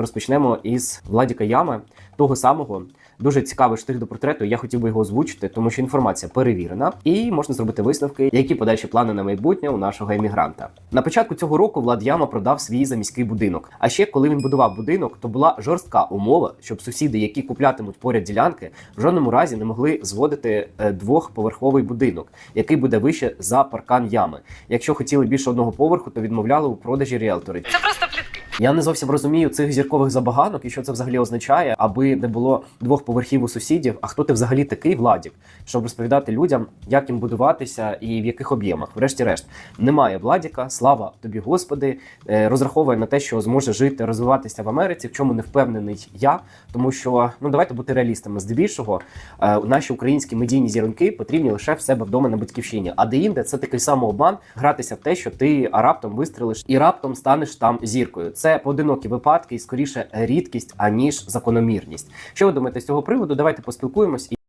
Розпочнемо із Владіка Ями, того самого. Дуже цікавий штих до портрету. Я хотів би його озвучити, тому що інформація перевірена, і можна зробити висновки, які подальші плани на майбутнє у нашого емігранта. На початку цього року Влад Яма продав свій заміський будинок. А ще коли він будував будинок, то була жорстка умова, щоб сусіди, які куплятимуть поряд ділянки, в жодному разі не могли зводити е, двохповерховий будинок, який буде вище за паркан ями. Якщо хотіли більше одного поверху, то відмовляли у продажі ріелтори. Це просто. Я не зовсім розумію цих зіркових забаганок і що це взагалі означає, аби не було двох поверхів у сусідів. А хто ти взагалі такий владік, щоб розповідати людям, як їм будуватися і в яких об'ємах? Врешті-решт, немає владіка, слава тобі, Господи, е, розраховує на те, що зможе жити, розвиватися в Америці, в чому не впевнений я. Тому що ну давайте бути реалістами. Здебільшого е, наші українські медійні зіроньки потрібні лише в себе вдома на батьківщині. А де-інде це такий самообман гратися в те, що ти раптом вистрелиш і раптом станеш там зіркою. Це поодинокі випадки і скоріше рідкість аніж закономірність. Що ви думаєте з цього приводу? Давайте поспілкуємось.